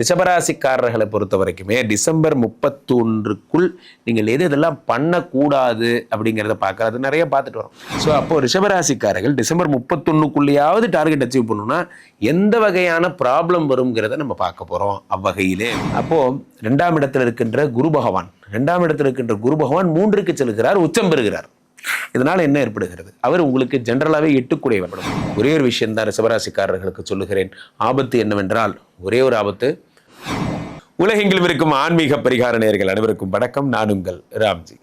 ரிஷபராசிக்காரர்களை பொறுத்த வரைக்குமே டிசம்பர் முப்பத்தொன்றுக்குள் நீங்கள் எது இதெல்லாம் பண்ணக்கூடாது அப்படிங்கிறத பார்க்கறது. நிறைய பார்த்துட்டு வரோம். ஸோ அப்போது ரிஷபராசிக்காரர்கள் டிசம்பர் முப்பத்தொன்னுக்குள்ளேயாவது டார்கெட் அச்சீவ் பண்ணணும்னா எந்த வகையான ப்ராப்ளம் வருங்கிறத நம்ம பார்க்க போகிறோம் அவ்வகையிலே. அப்போது ரெண்டாம் இடத்தில் இருக்கின்ற குரு பகவான் ரெண்டாம் இடத்தில் இருக்கின்ற குரு பகவான் மூன்றுக்கு செல்கிறார் உச்சம் பெறுகிறார். இதனால் என்ன ஏற்படுகிறது? அவர் உங்களுக்கு ஜென்ரலாகவே எட்டுக்குடையப்படும் ஒரே ஒரு விஷயம் தான் சொல்லுகிறேன். ஆபத்து என்னவென்றால் ஒரே ஒரு ஆபத்து உலகெங்கிலும் இருக்கும் ஆன்மீக பரிகார நேர்கள் அனைவருக்கும் வணக்கம். நான் உங்கள் ராம்ஜி.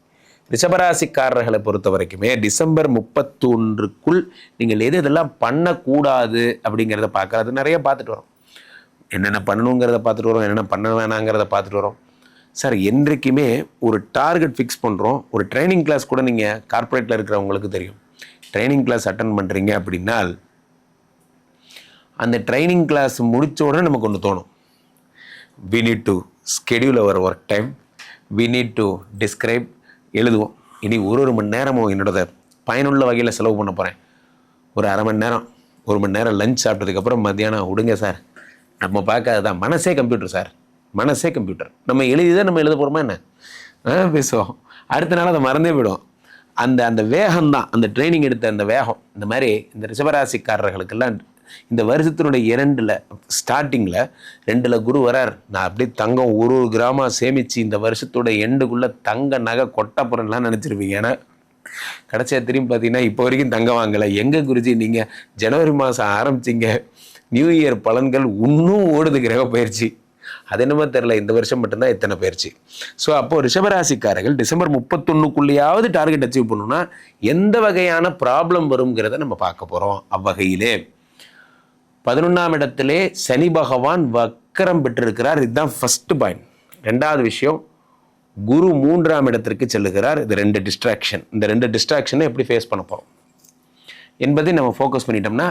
ரிஷபராசிக்காரர்களை பொறுத்த வரைக்குமே டிசம்பர் முப்பத்தொன்றுக்குள் நீங்கள் எது இதெல்லாம் பண்ணக்கூடாது அப்படிங்கிறத பார்க்கறது நிறைய பார்த்துட்டு வரோம். என்னென்ன பண்ணணுங்கிறத பார்த்துட்டு வரோம் என்னென்ன பண்ண வேணாங்கிறத பார்த்துட்டு வரோம். சார் என்றைக்குமே ஒரு டார்கெட் ஃபிக்ஸ் பண்ணுறோம் ஒரு ட்ரைனிங் கிளாஸ் கூட நீங்கள் கார்ப்பரேட்டில் இருக்கிறவங்களுக்கு தெரியும். ட்ரைனிங் கிளாஸ் அட்டன் பண்ணுறீங்க அப்படின்னால் அந்த ட்ரைனிங் கிளாஸ் முடித்த உடனே நமக்கு ஒன்று தோணும். We need to schedule our work time we need to describe எழுதுவோம். இனி ஒரு ஒரு மணி நேரமும் என்னோட பயனுள்ள வகையில் செலவு பண்ண போகிறேன் ஒரு அரை மணி நேரம் ஒரு மணி நேரம் லஞ்ச் சாப்பிட்டதுக்கப்புறம் மத்தியானம் விடுங்க சார். நம்ம பார்க்காததான். மனசே கம்ப்யூட்டர் சார். மனசே கம்ப்யூட்டர் நம்ம எழுதி தான் நம்ம எழுத போகிறோமா என்ன? ஆ, பேசுவோம். அடுத்த நாள் அதை மறந்தே போயிடும். அந்த அந்த வேகம் தான் அந்த ட்ரைனிங் எடுத்த அந்த வேகம். இந்த மாதிரி இந்த ரிஷபராசிக்காரர்களுக்கெல்லாம் இந்த வருஷத்தினுடைய இரண்டில் ஸ்டார்டிங்கில் ரெண்டில் குரு வரார். நான் அப்படியே தங்கம் ஒரு ஒரு கிராமம் சேமித்து இந்த வருஷத்தோட எண்டுக்குள்ளே தங்க நகை கொட்டப்புறம்லாம் நினச்சிருப்பீங்க. ஏன்னா கடைசியாக திரும்பி பார்த்தீங்கன்னா இப்போ வரைக்கும் தங்கம் வாங்கலை. எங்கே குருஜி நீங்கள் ஜனவரி மாதம் ஆரம்பிச்சிங்க. நியூ இயர் பலன்கள் இன்னும் ஓடுது கிரக பயிற்சி அது என்னமோ தெரில இந்த வருஷம் மட்டும்தான் இத்தனை பயிற்சி. ஸோ அப்போது ரிஷபராசிக்காரர்கள் டிசம்பர் முப்பத்தொன்னுக்குள்ளேயாவது டார்கெட் அச்சீவ் பண்ணணும்னா எந்த வகையான ப்ராப்ளம் வருங்கிறத நம்ம பார்க்க போகிறோம் அவ்வகையிலே. பதினொன்றாம் இடத்திலே சனி பகவான் வக்கரம் பெற்றிருக்கிறார். இதுதான் ஃபஸ்ட்டு பாயிண்ட் ரெண்டாவது விஷயம் குரு மூன்றாம் இடத்திற்கு செல்லுகிறார். இது ரெண்டு டிஸ்ட்ராக்ஷன் இந்த ரெண்டு டிஸ்ட்ராக்ஷனை எப்படி ஃபேஸ் பண்ண போகிறோம் என்பதை நம்ம ஃபோக்கஸ் பண்ணிட்டோம்னா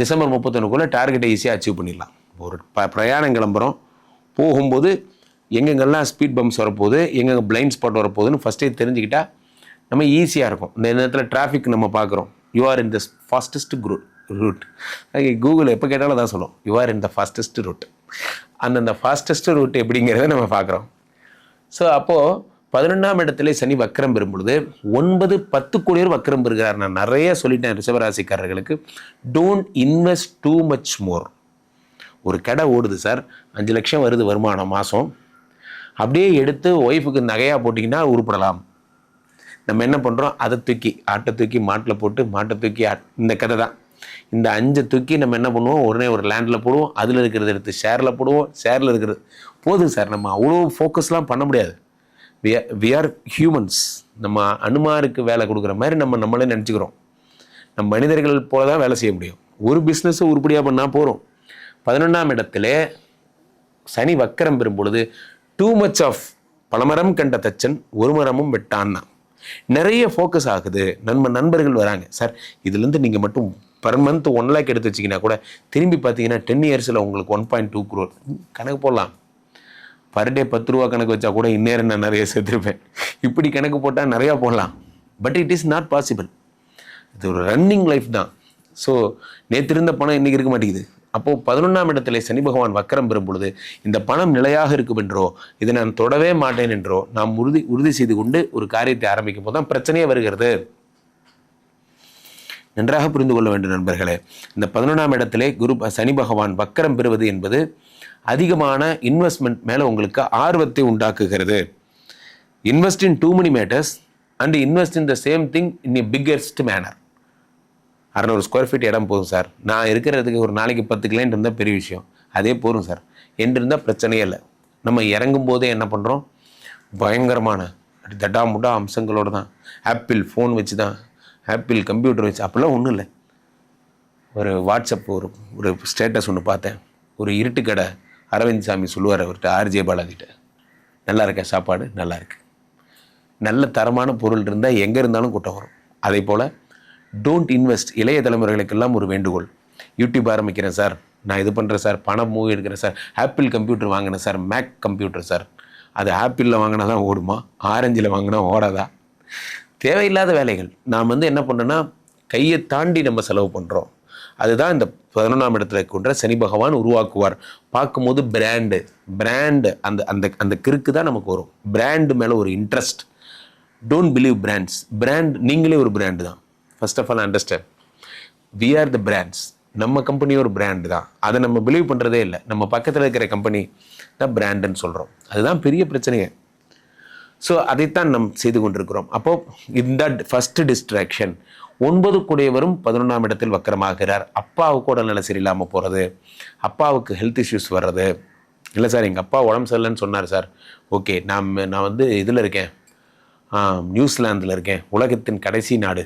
டிசம்பர் முப்பத்தொன்னுக்குள்ளே டார்கெட்டை ஈஸியாக அச்சீவ் பண்ணிடலாம். ஒரு ப பிரயாணம் கிளம்புறோம். போகும்போது எங்கெங்கெல்லாம் ஸ்பீட் பம்ப்ஸ் வரப்போகுது எங்கெங்கே பிளைண்ட் ஸ்பாட் வரப்போகுதுன்னு ஃபஸ்ட்டே தெரிஞ்சுக்கிட்டா நம்ம ஈஸியாக இருக்கும். இந்த நேரத்தில் டிராஃபிக் நம்ம பார்க்குறோம். You are in the fastest crew route Google எப்போ கேட்டாலும் தான் சொல்லும். You are in the fastest route அந்தந்த ஃபாஸ்டஸ்ட் ரூட் எப்படிங்கிறத நம்ம பார்க்குறோம். ஸோ அப்போது பதினொன்றாம் இடத்துல சனி வக்கரம் பெறும் பொழுது ஒன்பது பத்து கோடியர் வக்கரம் பெறுகிறார். நான் நிறைய சொல்லிட்டேன் ரிஷபராசிக்காரர்களுக்கு. Don't invest too much more ஒரு கடை ஓடுது சார். அஞ்சு லட்சம் வருது வருமானம் மாதம் அப்படியே எடுத்து ஒய்ஃபுக்கு நகையாக போட்டிங்கன்னா உருப்படலாம். நம்ம என்ன பண்ணுறோம் அதை தூக்கி ஆட்டை தூக்கி மாட்டில் போட்டு மாட்டை தூக்கி ஆட்- இந்த கதை தான். இந்த அஞ்சை தூக்கி நம்ம என்ன பண்ணுவோம்? உடனே ஒரு லேண்டில் போடுவோம். அதில் இருக்கிறத எடுத்து ஷேரில் போடுவோம். ஷேரில் இருக்கிறது போதும் சார். நம்ம அவ்வளோ ஃபோக்கஸ்லாம் பண்ண முடியாது. வி ஆர் ஹியூமன்ஸ் நம்ம அனுமாருக்கு வேலை கொடுக்குற மாதிரி நம்ம நம்மளே நினச்சிக்கிறோம். நம்ம மனிதர்கள் போல தான் வேலை செய்ய முடியும். ஒரு பிஸ்னஸை உருப்படியாக பண்ணால் போகிறோம் பதினொன்றாம் இடத்துல சனி வக்கரம் பெறும் பொழுது டூ மச் ஆஃப் பலமரம் கண்ட தச்சன் ஒரு மரமும் வெட்டான்னா நிறைய ஃபோக்கஸ் ஆகுது. நண்ப நண்பர்கள் வராங்க. சார் இதுலேருந்து நீங்கள் மட்டும் பர் மந்த் ஒன் லேக் எடுத்து வச்சிங்கன்னா கூட திரும்பி பார்த்தீங்கன்னா டென் இயர்ஸில் உங்களுக்கு ஒன் பாயிண்ட் டூ குரோர் கணக்கு போடலாம். பர் டே பத்து ரூபா கணக்கு வச்சா கூட இந்நேரம் நான் நிறைய சேர்த்துருப்பேன். இப்படி கணக்கு போட்டால் நிறையா போடலாம். But it is not possible இது ஒரு ரன்னிங் லைஃப் தான். ஸோ நேற்று இருந்த பணம் இன்னைக்கு இருக்க மாட்டேங்குது. அப்போது பதினொன்றாம் இடத்துல சனி பகவான் வக்கரம் பெறும் பொழுது இந்த பணம் நிலையாக இருக்கும் என்றோ இதை நான் தொடவே மாட்டேன் என்றோ நாம் உறுதி உறுதி செய்து கொண்டு ஒரு காரியத்தை ஆரம்பிக்கும் போது தான் பிரச்சனையே வருகிறது. நன்றாக புரிந்து கொள்ள வேண்டும் நண்பர்களே இந்த பதினொன்றாம் இடத்திலே குரு சனி பகவான் வக்கரம் பெறுவது என்பது அதிகமான இன்வெஸ்ட்மெண்ட் மேலே உங்களுக்கு ஆர்வத்தை உண்டாக்குகிறது. Invest into money matters and invest in the same thing in a biggest manner அறநூறு ஸ்கொயர் ஃபீட் இடம் போதும் சார் நான் இருக்கிறதுக்கு ஒரு நாளைக்கு பத்து கிளைண்ட் இருந்தால் பெரிய விஷயம். அதே போதும் சார் என்று இருந்தால் பிரச்சனையே இல்லை. நம்ம இறங்கும் போதே என்ன பண்ணுறோம் பயங்கரமான தட்டா முட்டா அம்சங்களோடு தான். ஆப்பிள் ஃபோன் வச்சு தான் ஆப்பிள் கம்ப்யூட்டர் வச்சு அப்படிலாம் ஒன்றும் இல்லை. ஒரு வாட்ஸ்அப் ஒரு ஒரு ஸ்டேட்டஸ் ஒன்று பார்த்தேன். ஒரு இருட்டு கடை அரவிந்த் சாமி சொல்லுவார் அவர்கிட்ட ஆர்ஜே பாலாஜிட்ட. நல்லா இருக்கா சாப்பாடு? நல்லா இருக்கு. நல்ல தரமான பொருள் இருந்தால் எங்கே இருந்தாலும் கூட்டம் வரும். அதே போல் டோன்ட் இன்வெஸ்ட் இளைய தலைமுறைகளுக்கெல்லாம் ஒரு வேண்டுகோள். யூடியூப் ஆரம்பிக்கிறேன் சார். நான் இது பண்ணுறேன் சார். பணம் மூவி எடுக்கிறேன் சார். ஆப்பிள் கம்ப்யூட்டர் வாங்கினேன் சார். Mac computer sir. அது ஆப்பிளில் வாங்கினா தான் ஓடுமா? ஆரஞ்சில் வாங்கினா ஓடாதா? தேவையில்லாத வேலைகள். நான் வந்து என்ன பண்ணேன்னா கையை தாண்டி நம்ம செலவு பண்ணுறோம் அதுதான் இந்த பதினொன்றாம் இடத்துல இருக்கின்ற சனி பகவான் உருவாக்குவார். பார்க்கும்போது பிராண்டு பிராண்டு அந்த அந்த அந்த கிறுக்கு தான் நமக்கு வரும். பிராண்டு மேலே ஒரு interest don't believe brands brand நீங்களே ஒரு பிராண்டு தான். First of all understand we are the brands நம்ம கம்பெனி ஒரு பிராண்டு தான். அதை நம்ம பிலீவ் பண்ணுறதே இல்லை. நம்ம பக்கத்தில் இருக்கிற கம்பெனி தான் பிராண்டுன்னு சொல்கிறோம் அதுதான் பெரிய பிரச்சனையே. ஸோ அதைத்தான் நம் செய்து கொண்டிருக்கிறோம். அப்போது இந்த ஃபஸ்ட்டு டிஸ்ட்ராக்ஷன் ஒன்பது கூடியவரும் பதினொன்றாம் இடத்தில் வக்கரமாகிறார். அப்பாவுக்கு உடல்நல சரியில்லாமல் போகிறது அப்பாவுக்கு ஹெல்த் இஷ்யூஸ் வர்றது. இல்லை சார் எங்கள் அப்பா உடம்பு சரியில்லைன்னு சொன்னார் சார். ஓகே நான் நான் வந்து இதில் இருக்கேன். நியூசிலாந்தில் இருக்கேன். உலகத்தின் கடைசி நாடு.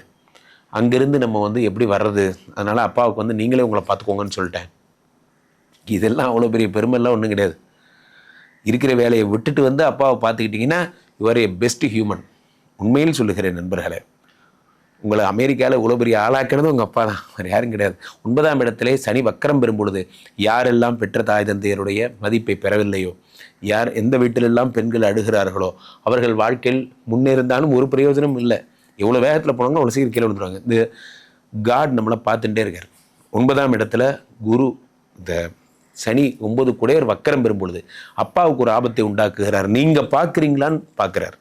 அங்கேருந்து நம்ம வந்து எப்படி வர்றது? அதனால் அப்பாவுக்கு வந்து நீங்களே உங்களை பார்த்துக்கோங்கன்னு சொல்லிட்டேன். இதெல்லாம் அவ்வளோ பெரிய பெருமைலாம் ஒன்றும் கிடையாது. இருக்கிற வேலையை விட்டுட்டு வந்து அப்பாவை பார்த்துக்கிட்டிங்கன்னா யுவர் ஏ பெஸ்ட் ஹியூமன் உண்மையில் சொல்லுகிறேன் நண்பர்களே. உங்களை அமெரிக்காவில் இவ்வளோ பெரிய ஆளாக்கினது உங்கள் அப்பா தான். வேறு யாரும் கிடையாது. ஒன்பதாம் இடத்திலே சனி வக்கரம் பெறும்பொழுது யாரெல்லாம் பெற்ற தாய் தந்தையருடைய மதிப்பை பெறவில்லையோ யார் எந்த வீட்டிலெல்லாம் பெண்கள் அழுகிறார்களோ அவர்கள் வாழ்க்கையில் முன்னேறிந்தாலும் ஒரு பிரயோஜனம் இல்லை. எவ்வளோ வேகத்தில் போனாங்களோ அவ்வளோ சீக்கிரம் கீழே விழுந்துருவாங்க. இந்த காட் நம்மளை பார்த்துட்டே இருக்கார். ஒன்பதாம் இடத்துல குரு இந்த சனி ஒன்பது குடையர் வக்கரம் பெறும் பொழுது அப்பாவுக்கு ஒரு ஆபத்தை உண்டாக்குகிறார். நீங்கள் பார்க்குறீங்களான்னு பார்க்குறார்.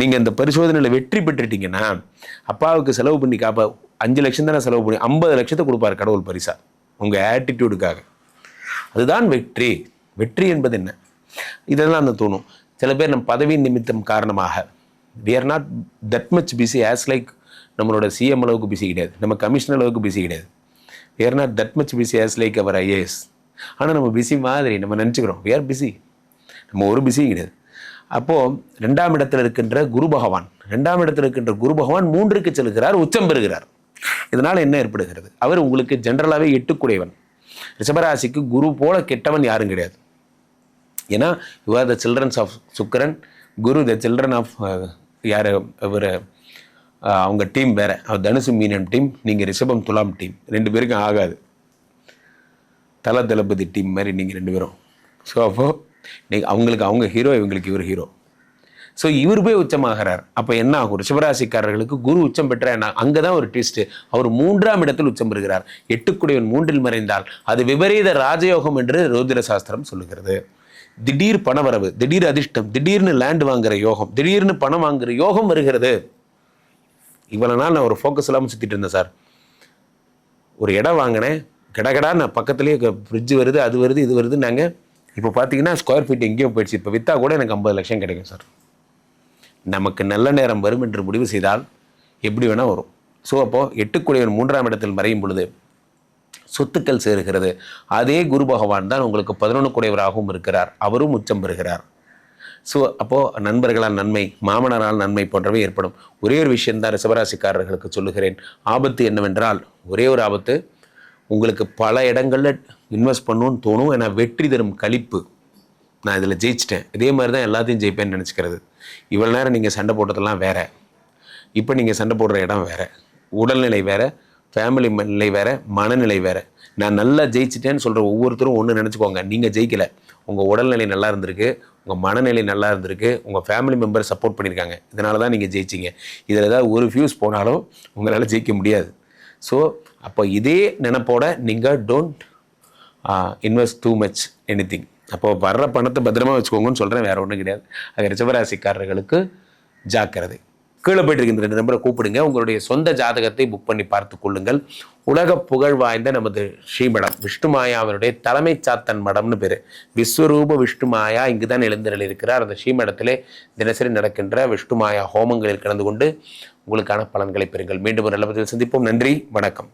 நீங்கள் இந்த பரிசோதனையில் வெற்றி பெற்றுட்டீங்கன்னா அப்பாவுக்கு செலவு பண்ணி காப்பா அஞ்சு லட்சம் தானே செலவு பண்ணி ஐம்பது லட்சத்தை கொடுப்பார் கடவுள் பரிசா. உங்கள் ஆட்டிடியூடுக்காக அதுதான் வெற்றி. வெற்றி என்பது என்ன? இதெல்லாம் அந்த தோணும். சில பேர் நம் பதவி நிமித்தம் காரணமாக we are not that much busy as like நம்மளோட சிஎம் அளவுக்கு பிஸி கிடையாது. நம்ம கமிஷனர் அளவுக்கு பிஸி கிடையாது. We are not that much busy as like our IAS ஆனால் நம்ம பிஸி மாதிரி நம்ம நினச்சிக்கிறோம். வி ஆர் பிஸி நம்ம ஒரு பிஸி கிடையாது. அப்போது ரெண்டாம் இடத்தில் இருக்கின்ற குரு பகவான் ரெண்டாம் இடத்தில் இருக்கின்ற குரு பகவான் மூன்றுக்கு செல்கிறார் உச்சம் பெறுகிறார். இதனால் என்ன ஏற்படுகிறது? அவர் உங்களுக்கு ஜென்ரலாகவே எட்டுக்குடையவன். ரிஷபராசிக்கு குரு போல கெட்டவன் யாரும் கிடையாது. ஏன்னா you are the childrens of Sukran Guru the children of யார்? இவர் அவங்க டீம் வேறு. அவர் தனுசு மீனம் டீம் நீங்கள் ரிஷபம் துலாம் டீம். ரெண்டு பேருக்கும் ஆகாது. தல தளபதி டீம் மாதிரி நீங்கள் ரெண்டு பேரும். ஸோ அப்போது நீங்கள் அவங்களுக்கு அவங்க ஹீரோ இவங்களுக்கு இவர் ஹீரோ ஸோ இவர் போய் உச்சமாகிறார். அப்போ என்ன ஆகும்? ரிஷபராசிக்காரர்களுக்கு குரு உச்சம் பெற்ற என்ன? அங்கே தான் ஒரு ட்விஸ்ட்டு அவர் மூன்றாம் இடத்தில் உச்சம் பெறுகிறார். எட்டுக்குடையவன் மூன்றில் மறைந்தால் அது விபரீத ராஜயோகம் என்று ரோதிர சாஸ்திரம் சொல்லுகிறது. திடீர் பணவரவு திடீர் அதிர்ஷ்டம் திடீர்னு லேண்ட் வாங்குற யோகம் திடீர்னு பணம் வாங்குற யோகம் வருகிறது. இவ்வளோ நாள் நான் ஒரு ஃபோக்கஸ் இல்லாமல் சுற்றிட்டு இருந்தேன் சார். ஒரு இடம் வாங்கினேன் கடகடா நான் பக்கத்துலேயே ஃப்ரிட்ஜ் வருது அது வருது இது வருது நாங்கள் இப்போ பார்த்தீங்கன்னா ஸ்கொயர் ஃபீட் எங்கேயோ போயிடுச்சு. இப்போ விற்றா கூட எனக்கு ஐம்பது லட்சம் கிடைக்கும் சார். நமக்கு நல்ல நேரம் வரும் என்று முடிவு செய்தால் எப்படி வேணால் வரும். ஸோ அப்போது எட்டுக்குடியவன் மூன்றாம் இடத்தில் மறையும் பொழுது சொத்துக்கள் சேருகிறது. அதே குரு பகவான் தான் உங்களுக்கு பதினொன்று குடைவராகவும் இருக்கிறார். அவரும் உச்சம் பெறுகிறார். ஸோ அப்போது நண்பர்களால் நன்மை மாமனரால் நன்மை போன்றவை ஏற்படும். ஒரே ஒரு விஷயந்தான் ரிசவராசிக்காரர்களுக்கு சொல்லுகிறேன். ஆபத்து என்னவென்றால் ஒரே ஒரு ஆபத்து உங்களுக்கு பல இடங்களில் இன்வெஸ்ட் பண்ணணும்னு தோணும். ஏன்னா வெற்றி தரும் கழிப்பு. நான் இதில் ஜெயிச்சிட்டேன். இதே மாதிரி தான் எல்லாத்தையும் ஜெயிப்பேன்னு நினச்சிக்கிறது. இவ்வளோ நேரம் நீங்கள் சண்டை போட்டதெல்லாம் வேறு. இப்போ நீங்கள் சண்டை போடுற இடம் வேறு. உடல்நிலை வேறு. ஃபேமிலி நிலை வேற மனநிலை வேற. நான் நல்லா ஜெயிச்சிட்டேன்னு சொல்கிற ஒவ்வொருத்தரும் ஒன்று நினச்சிக்கோங்க. நீங்கள் ஜெயிக்கலை. உங்கள் உடல்நிலை நல்லா இருந்திருக்கு. உங்கள் மனநிலை நல்லா இருந்திருக்கு. உங்கள் ஃபேமிலி மெம்பர் சப்போர்ட் பண்ணியிருக்காங்க இதனால தான் நீங்கள் ஜெயிச்சிங்க. இதில் ஏதாவது ஒரு ஃபியூஸ் போனாலும் உங்களால் ஜெயிக்க முடியாது. ஸோ அப்போ இதே நினப்போட நீங்கள் don't invest too much any thing அப்போ வர்ற பணத்தை பத்திரமா வச்சுக்கோங்கன்னு சொல்கிறேன் வேறு ஒன்றும் கிடையாது. அது ரிசவராசிக்காரர்களுக்கு ஜாக்கிரதை. கீழே போயிட்டு இருக்கின்ற இந்த நம்பரை கூப்பிடுங்க. உங்களுடைய சொந்த ஜாதகத்தை புக் பண்ணி பார்த்து கொள்ளுங்கள். உலக புகழ் வாய்ந்த நமது ஸ்ரீமடம் விஷ்ணுமாயாவினுடைய தலைமை சாத்தன் மடம்னு பேர். விஸ்வரூப விஷ்ணுமாயா இங்கு தான் எழுந்தருள் இருக்கிறார் அந்த ஸ்ரீமடத்திலே தினசரி நடக்கின்ற விஷ்ணுமாயா ஹோமங்களில் கலந்து கொண்டு உங்களுக்கான பலன்களை பெறுங்கள். மீண்டும் ஒரு நல்ல சந்திப்போம். நன்றி வணக்கம்.